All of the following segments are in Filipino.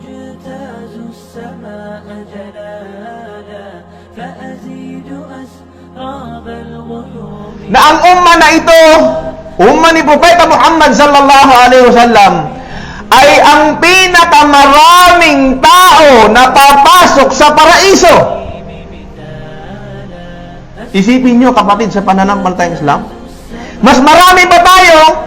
أجتاز السماء جلالا فأزيد أسراب الغيوم na ang umma na ito, umma ni Propeta Muhammad sallallahu alaihi wasallam, ay ang pinakamaraming tao na papasok sa paraiso. Isipin nyo kapatid sa pananampalatayang Islam, mas marami pa tayo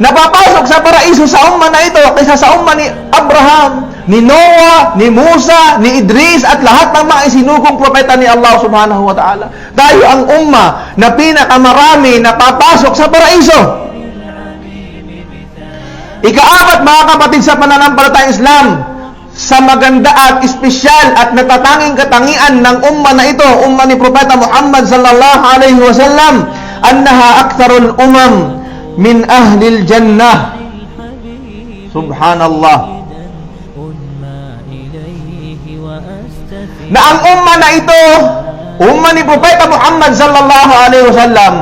napapasok sa paraiso sa umma na ito kaysa sa umma ni Abraham, ni Noah, ni Musa, ni Idris at lahat ng mga isinugong propeta ni Allah subhanahu wa ta'ala. Tayo ang umma na pinakamarami napapasok sa paraiso. Ikaapat mga kapatid sa pananampalatayang Islam, sa maganda at espesyal at natatanging katangian ng umma na ito, umma ni Propeta Muhammad sallallahu alaihi wasallam, annaha aktharul umam min ahlil jannah. Subhanallah. na ang umma na ito, umma ni Propeta Muhammad sallallahu alaihi wasallam,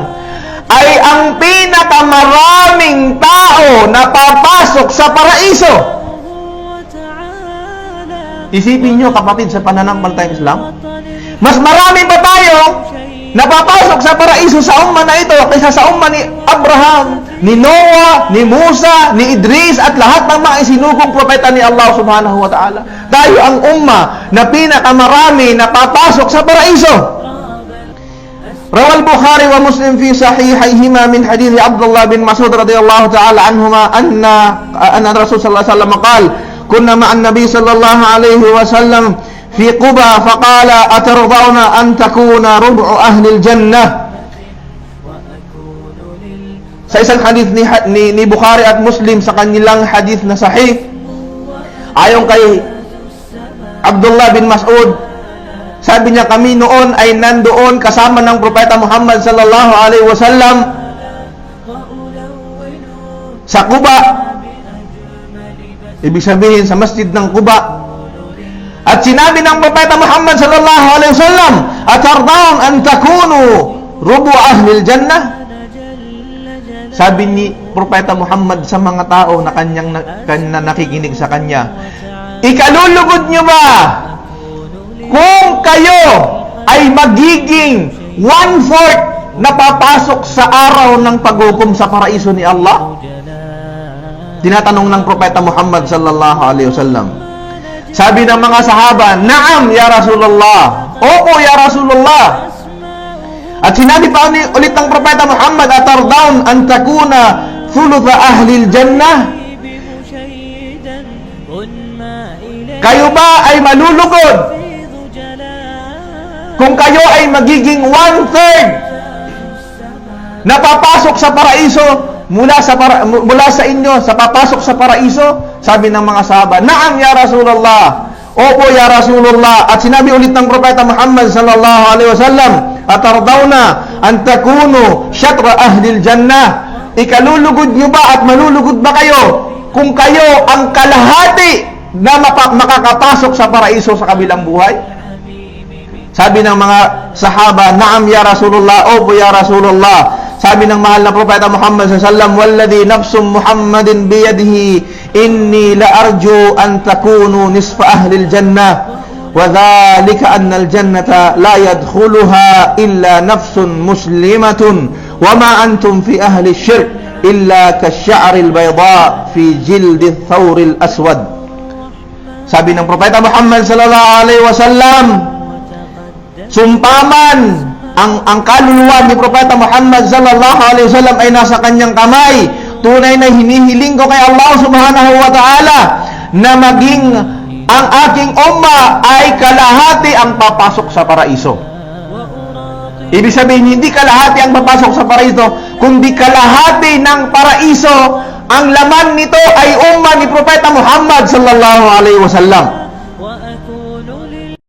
ay ang pinakamaraming tao na papasok sa paraiso. Isipin nyo, kapatid, sa pananampal tayong Islam, mas marami pa tayo napapasok sa paraiso sa umma na ito kaysa sa umma ni Abraham, ni Noah, ni Musa, ni Idris at lahat ng mga isinugong propeta ni Allah subhanahu wa ta'ala Tayo ang umma na pinakamarami napapasok sa paraiso. روى البخاري ومسلم في صحيحيهما من حديث عبد الله بن مسعود رضي الله تعالى عنهما أن أن الرسول صلى الله عليه وسلم قال كنا مع النبي صلى الله عليه وسلم في قبى فقال أترضون أن تكون ربع أهل الجنة وأكون لل sa isang hadith ni, ni, ni Bukhari at Muslim sa kanilang hadith na sahih ayon kay Abdullah bin Mas'ud, sabi niya kami noon ay nandoon kasama ng propeta Muhammad sallallahu alaihi wasallam sa Kuba. Ibig sabihin sa masjid ng Kuba. At sinabi ng propeta Muhammad sallallahu alaihi wasallam, "Atardaun an takunu rubu ahli jannah?" Sabi ni Propeta Muhammad sa mga tao na kanyang na, kan, nakikinig sa kanya, ikalulugod nyo ba kung kayo ay magiging one-fourth na papasok sa araw ng paghukom sa paraiso ni Allah? Tinatanong ng propeta Muhammad sallallahu alaihi wasallam. Sabi ng mga sahaba, "Naam ya Rasulullah." Opo ya Rasulullah. At sinabi pa ulit ng propeta Muhammad, "Atardaun an takuna thulutha ahli jannah?" Kayo ba ay malulugod? Kung kayo ay magiging one-third na papasok sa paraiso mula sa para, mula sa inyo sa papasok sa paraiso sabi ng mga sahaba naam ya rasulullah opo ya rasulullah at sinabi ulit ng propeta Muhammad sallallahu alaihi wasallam atardawna an takunu syatra ahli jannah. Ikalulugod nyo ba at malulugod ba kayo? kung kayo ang kalahati na mapa- makakapasok sa paraiso sa kabilang buhay sabi ng mga sahaba, Naam ya Rasulullah, Opo ya Rasulullah. Sabi ng mahal na propeta Muhammad sallallahu Walladhi nafsum Muhammadin biyadihi, inni la arju an takunu nisfa ahli jannah. وذلك أن الجنة لا يدخلها إلا نفس مسلمة وما أنتم في أهل الشرك illa kasya'ril bayda fi jildi thawril aswad. Sabi ng Propeta Muhammad sallallahu alaihi wasallam, sumpaman ang ang kaluluwa ni Propeta Muhammad sallallahu alaihi wasallam ay nasa kanyang kamay. Tunay na hinihiling ko kay Allah subhanahu wa ta'ala na maging ang aking umma ay kalahati ang papasok sa paraiso. Ibig sabihin, hindi kalahati ang papasok sa paraiso, kundi kalahati ng paraiso, ang laman nito ay umma ni Propeta Muhammad sallallahu alaihi wasallam.